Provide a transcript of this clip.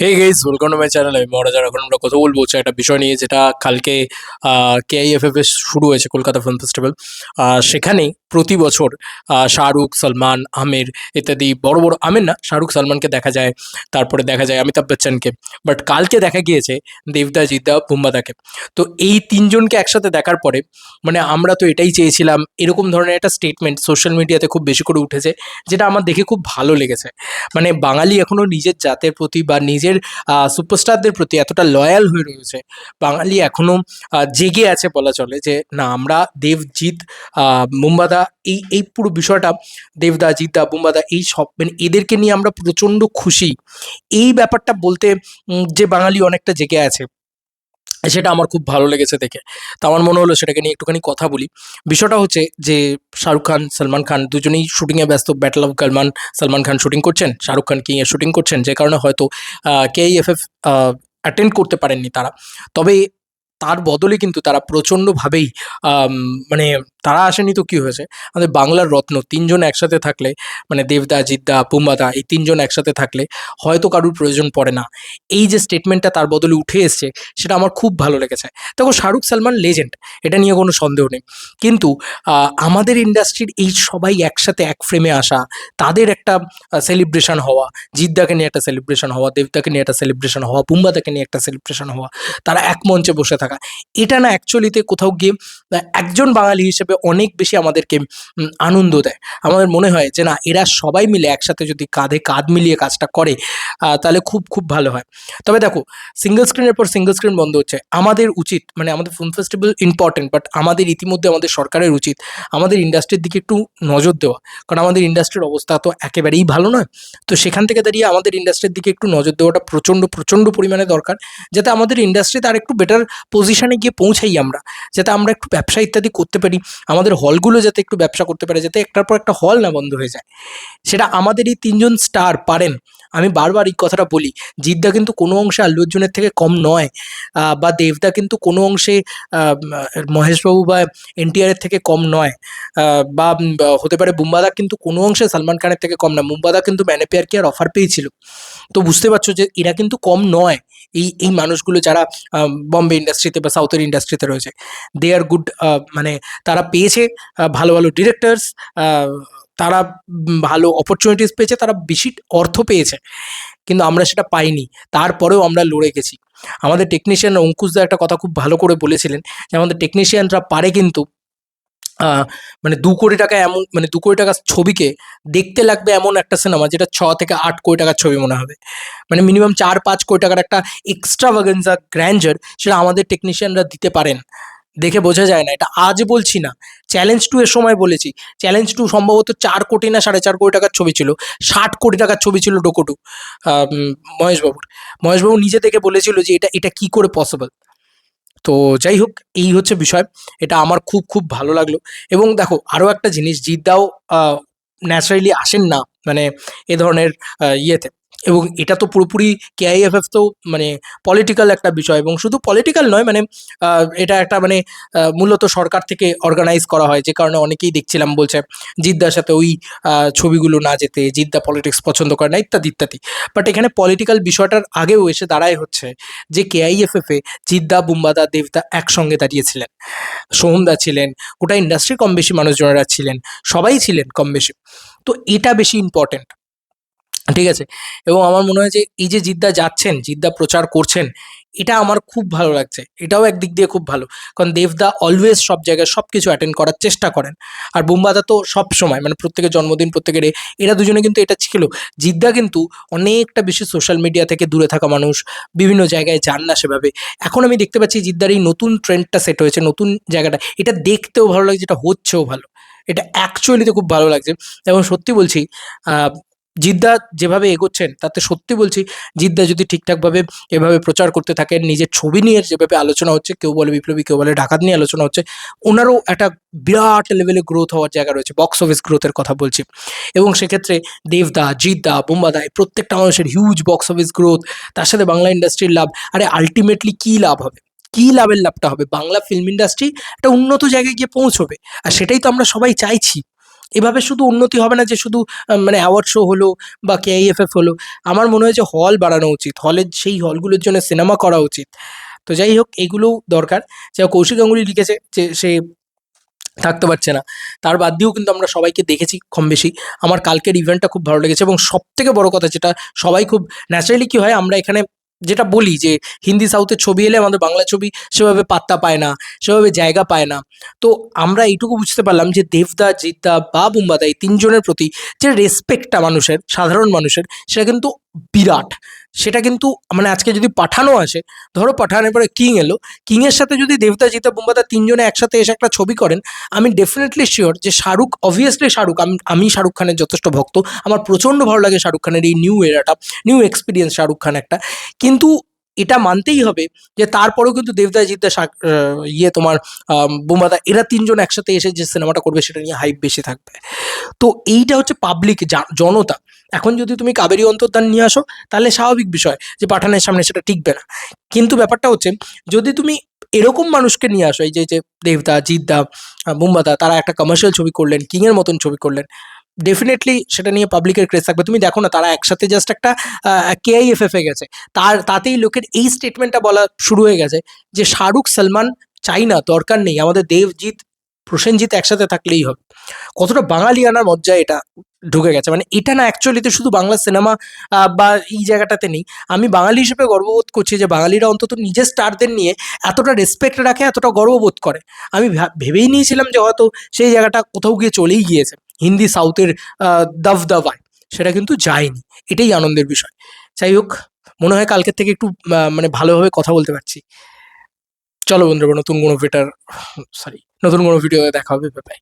Hey guys welcome to my channel আমি মহারাজার এখন আমরা কথা বলব হচ্ছে একটা বিষয় নিয়ে যেটা কালকে কেআইএফএফ এ শুরু হয়েছে কলকাতা ফিল্ম ফেস্টিভ্যাল সেখানে প্রতি বছর শাহরুখ, সলমান, আমির ইত্যাদি বড় বড়, আমির না, শাহরুখ, সলমানকে দেখা যায়, তারপরে দেখা যায় অমিতাভ বচ্চনকে। বাট কালকে দেখা গিয়েছে দেবদা জিদ্দা বুম্বাদাকে তো এই তিনজনকে একসাথে দেখার পরে মানে আমরা তো এটাই চেয়েছিলাম, এরকম ধরনের একটা স্টেটমেন্ট সোশ্যাল মিডিয়াতে খুব বেশি করে উঠেছে, যেটা আমার দেখে খুব ভালো লেগেছে। মানে বাঙালি এখনও নিজের জাতের প্রতি বা নিজের সুপারস্টারদের প্রতি এতটা লয়াল হয়ে রয়েছে, বাঙালি এখনও জেগে আছে বলা চলে যে, না, আমরা দেবজিৎ মুম্বাদা এই এই পুরো বিষয়টা, দেবদা জিতা বুম্বাদা, এই সব মানে এদেরকে নিয়ে আমরা প্রচণ্ড খুশি। এই ব্যাপারটা বলতে যে বাঙালি অনেকটা জেগে আছে। সেটা আমার খুব ভালো লেগেছে দেখে। তো আমার মনে হলো সেটাকে নিয়ে একটুখানি কথা বলি। বিষয়টা হচ্ছে যে, শাহরুখ খান, সলমান খান দুজনেই শুটিংয়ে ব্যস্ত। ব্যাটল অফ গালমান সলমান খান শুটিং করছেন, শাহরুখ খান কিংয়ে শুটিং করছেন, যে কারণে হয়তো কেএফএফ অ্যাটেন্ড করতে পারেননি তারা। তবে তার বদলে কিন্তু তারা প্রচণ্ডভাবেই মানে তারা আসেনি তো কী হয়েছে? আমাদের বাংলার রত্ন, তিনজন একসাথে থাকলে মানে দেবদা, জিদ্দা, পুম্বাদা, এই তিনজন একসাথে থাকলে হয়তো কারুর প্রয়োজন পড়ে না। এই যে স্টেটমেন্টটা তার বদলে উঠে এসছে, সেটা আমার খুব ভালো লেগেছে। দেখো, শাহরুখ সালমান লেজেন্ড এটা নিয়ে কোনো সন্দেহ নেই। কিন্তু আমাদের ইন্ডাস্ট্রির এই সবাই একসাথে এক ফ্রেমে আসা, তাদের একটা সেলিব্রেশন হওয়া, জিদ্দাকে নিয়ে একটা সেলিব্রেশন হওয়া, দেবদাকে নিয়ে একটা সেলিব্রেশন হওয়া বুম্বাদাকে নিয়ে একটা সেলিব্রেশন হওয়া, তারা এক মঞ্চে বসে এটা না অ্যাকচুয়ালিতে কোথাও গিয়ে একজন বাঙালি হিসেবে অনেক বেশি আমাদেরকে আনন্দ দেয়। আমাদের মনে হয় যে না, এরা সবাই মিলে একসাথে যদি কাঁধে কাঁধ মিলিয়ে কাজটা করে তাহলে খুব খুব ভালো হয়। তবে দেখো সিঙ্গেল স্ক্রিনের পর সিঙ্গেল স্ক্রিন বন্ধ হচ্ছে। আমাদের উচিত মানে আমাদের ফিল্ম ফেস্টিভ্যাল ইম্পর্টেন্ট বাট আমাদের ইতিমধ্যে আমাদের সরকারের উচিত, আমাদের ইন্ডাস্ট্রির দিকে একটু নজর দেওয়া। কারণ আমাদের ইন্ডাস্ট্রির অবস্থা তো একেবারেই ভালো নয়। তো সেখান থেকে দাঁড়িয়ে আমাদের ইন্ডাস্ট্রির দিকে একটু নজর দেওয়াটা প্রচণ্ড প্রচণ্ড পরিমাণে দরকার, যাতে আমাদের ইন্ডাস্ট্রিতে আর একটু বেটার পজিশনে গিয়ে পৌঁছাই আমরা, যাতে আমরা একটু ব্যবসা ইত্যাদি করতে পারি, আমাদের হলগুলো যাতে একটু ব্যবসা করতে পারে, যাতে একটার পর একটা হল না বন্ধ হয়ে যায়। সেটা আমাদের এই তিনজন স্টার পারেন। আমি বারবার এই কথাটা বলি। জিদ্দা কিন্তু কোনো অংশে আল্লু অর্জুনের থেকে কম নয় বা দেবদা কিন্তু কোনো অংশে মহেশবাবু বা এনটিআরের থেকে কম নয় বা হতে পারে বুম্বাদা কিন্তু কোনো অংশে সালমান খানের থেকে কম না। মুম্বাদা কিন্তু ম্যানেপিয়ার কি আর অফার পেয়েছিল। তো বুঝতে পারছ যে এরা কিন্তু কম নয়, এই এই মানুষগুলো যারা বম্বে ইন্ডাস্ট্রিতে বা সাউথের ইন্ডাস্ট্রিতে রয়েছে। দে আর গুড মানে তারা পেয়েছে ভালো ভালো ডিরেক্টরস তারা ভালো অপরচুনিটিস পেয়েছে, তারা বেশি অর্থ পেয়েছে, কিন্তু আমরা সেটা পাইনি। তারপরেও আমরা লড়ে গেছি। আমাদের টেকনিশিয়ান অঙ্কুশদা একটা কথা খুব ভালো করে বলেছিলেন যে, আমাদের টেকনিশিয়ানরা পারে কিন্তু মানে দু কোটি টাকা এমন মানে দু কোটি টাকার ছবিকে দেখতে লাগবে এমন একটা সিনেমা যেটা ছ থেকে আট কোটি টাকার ছবি মনে হবে। মানে মিনিমাম চার পাঁচ কোটি টাকার একটা এক্সট্রা ভাগেন্সা গ্র্যান্ডার সেটা আমাদের টেকনিশিয়ানরা দিতে পারেন। দেখে বোঝা যায় না, এটা আজ বলছি না। চ্যালেঞ্জ টু এর সময় বলেছি। চ্যালেঞ্জ টু সম্ভবত চার কোটি না সাড়ে চার কোটি টাকার ছবি ছিল, ষাট কোটি টাকার ছবি ছিল ডোকোটু মহেশবাবুর। মহেশবাবু নিজে থেকে বলেছিল যে এটা এটা কি করে পসিবল তো যাই হোক, এই হচ্ছে বিষয়। এটা আমার খুব খুব ভালো লাগল। এবং দেখো, আরও একটা জিনিস, জিদ্দাও ন্যাচারালি আসেন না। মানে এ ধরনের ইয়েতে। এবং এটা তো পুরোপুরি কেআইএফএফ তো মানে পলিটিক্যাল একটা বিষয় এবং শুধু পলিটিক্যাল নয় মানে এটা একটা মানে মূলত সরকার থেকে অর্গানাইজ করা হয়। যে কারণে অনেকেই দেখছিলাম বলছে, জিদ্দার সাথে ওই ছবিগুলো না যেতে, জিদ্দা পলিটিক্স পছন্দ করে না, ইত্যাদি ইত্যাদি। বাট এখানে পলিটিক্যাল বিষয়টার আগেও এসে দাঁড়ায় হচ্ছে যে কেআইএফএফ জিদ্দা, বুম্বাদা, দেবদা একসঙ্গে দাঁড়িয়েছিলেন। সোহমদা ছিলেন, গোটা ইন্ডাস্ট্রি কম বেশি মানুষজনেরা ছিলেন, সবাই ছিলেন কম বেশি তো এটা বেশি ইম্পর্টেন্ট important. ঠিক আছে? এবং আমার মনে হয় যে এই যে জিদ্দা যাচ্ছেন, জিদ্দা প্রচার করছেন, এটা আমার খুব ভালো লাগছে। এটাও একদিক দিয়ে খুব ভালো। কারণ দেবদা অলওয়েজ সব জায়গায় সব কিছু অ্যাটেন্ড করার চেষ্টা করেন। আর বুম্বাদা তো সব সময় মানে প্রত্যেকের জন্মদিন, প্রত্যেকের এরা দুজনে কিন্তু এটা ছিল। জিদ্দা কিন্তু অনেকটা বেশি সোশ্যাল মিডিয়া থেকে দূরে থাকা মানুষ, বিভিন্ন জায়গায় যান না সেভাবে। এখন আমি দেখতে পাচ্ছি জিদ্দার এই নতুন ট্রেন্ডটা সেট হয়েছে, নতুন জায়গাটা। এটা দেখতেও ভালো লাগছে, এটা হচ্ছেও ভালো। এটা অ্যাকচুয়ালিতে খুব ভালো লাগছে। এবং সত্যি বলছি জিদ্দা যেভাবে এগোচ্ছেন, তাতে সত্যি বলছি জিদ্দা যদি ঠিকঠাকভাবে এভাবে প্রচার করতে থাকেন, নিজের ছবি নিয়ে যেভাবে আলোচনা হচ্ছে, কেউ বলে বিপ্লবী, কেউ বলে ডাকাত নিয়ে আলোচনা হচ্ছে, ওনারও একটা বিরাট লেভেলে গ্রোথ হওয়ার জায়গা রয়েছে বক্স অফিস গ্রোথের কথা বলছি। এবং সেক্ষেত্রে দেবদা, জিদ্দা বোম্বাদা এই প্রত্যেকটা মানুষের হিউজ বক্স অফিস গ্রোথ তার সাথে বাংলা ইন্ডাস্ট্রির লাভ, আরে আলটিমেটলি কী লাভ হবে? কী লাভের লাভটা হবে? বাংলা ফিল্ম ইন্ডাস্ট্রি একটা উন্নত জায়গায় গিয়ে পৌঁছবে, আর সেটাই তো আমরা সবাই চাইছি। এভাবে শুধু উন্নতি হবে না যে শুধু মানে অ্যাওয়ার্ড শো হলো বা কেআইএফএফ হলো, আমার মনে হয় যে হল বাড়ানো উচিত হলের সেই হলগুলোর জন্য সিনেমা করা উচিত। তো যাই হোক এগুলোও দরকার। যা কৌশিক গাঙ্গুলি লিখেছে যে সে থাকতে পারছে না। তার বাদ দিয়েও কিন্তু আমরা সবাইকে দেখেছি কম বেশি আমার কালকের ইভেন্টটা খুব ভালো লেগেছে এবং সব থেকে বড় কথা যেটা, সবাই খুব ন্যাচারালি কী হয়, আমরা এখানে যেটা বলি যে হিন্দি সাউথের ছবি এলে আমাদের বাংলা ছবি সেভাবে পাত্তা পায় না, সেভাবে জায়গা পায় না। তো আমরা এইটুকু বুঝতে পারলাম যে দেবদা, জিদ্দা বা বুম্বাদা এই তিনজনের প্রতি যে রেসপেক্টটা মানুষের, সাধারণ মানুষের, সেটা কিন্তু বিরাট। সেটা কিন্তু মানে আজকে যদি পাঠানো আসে, ধরো পাঠানোর পরে কিং এলো। কিংয়ের সাথে যদি দেবতা, জিতা বুম্বাদা তিনজনে একসাথে এসে একটা ছবি করেন, আমি ডেফিনেটলি শিওর যে শাহরুখ অবভিয়াসলি শাহরুখ, আমি শাহরুখ খানের যথেষ্ট ভক্ত। আমার প্রচণ্ড ভালো লাগে শাহরুখ খানের এই নিউ এরাটা নিউ এক্সপিরিয়েন্স শাহরুখ খান একটা। কিন্তু এটা মানতেই হবে যে তারপরেও কিন্তু দেবদা জিদ্দা ইয়ে তোমার বোমাদা এরা তিনজন একসাথে এসে যে সিনেমাটা করবে সেটা নিয়ে হাইপ বেশি থাকবে। তো এইটা হচ্ছে পাবলিক জনতা। এখন যদি তুমি কাবেরী অন্তর্ধান নিয়ে আসো, তাহলে স্বাভাবিক বিষয় যে পাঠানের সামনে সেটা টিকবে না। কিন্তু ব্যাপারটা হচ্ছে, যদি তুমি এরকম মানুষকে নিয়ে আসো, এই যে দেবদা, জিদ্দা বুম্বাদা তারা একটা কমার্শিয়াল ছবি করলেন, কিংয়ের মতন ছবি করলেন ডেফিনেটলি সেটা নিয়ে পাবলিকের ক্রেজ থাকবে। তুমি দেখো না, তারা একসাথে জাস্ট একটা কেআইএফএফ গেছে। তার, তাতেই লোকের এই স্টেটমেন্টটা বলা শুরু হয়ে গেছে যে শাহরুখ, সলমান চাই না দরকার নেই। আমাদের দেবজিৎ, প্রসেনজিৎ একসাথে থাকলেই হবে। কতটা বাঙালি আনার মজ্জা এটা ঢুকে গেছে। মানে এটা না অ্যাকচুয়ালিতে শুধু বাংলা সিনেমা বা এই জায়গাটাতে নেই। আমি বাঙালি হিসেবে গর্ববোধ করছি যে বাঙালিরা অন্তত নিজের স্টারদের নিয়ে এতটা রেসপেক্ট রাখে, এতটা গর্ববোধ করে। আমি ভেবেই নিয়েছিলাম যে হয়তো সেই জায়গাটা কোথাও গিয়ে চলেই গিয়েছে। হিন্দি সাউথের দফদফায়, সেটা কিন্তু যায়নি। এটাই আনন্দের বিষয়। যাই হোক, মনে হয় কালকের থেকে একটু মানে ভালোভাবে কথা বলতে পারছি। চলো বন্ধুরা, নতুন কোনো ভিটার সরি নতুন কোনো ভিডিওতে দেখা হবে বাই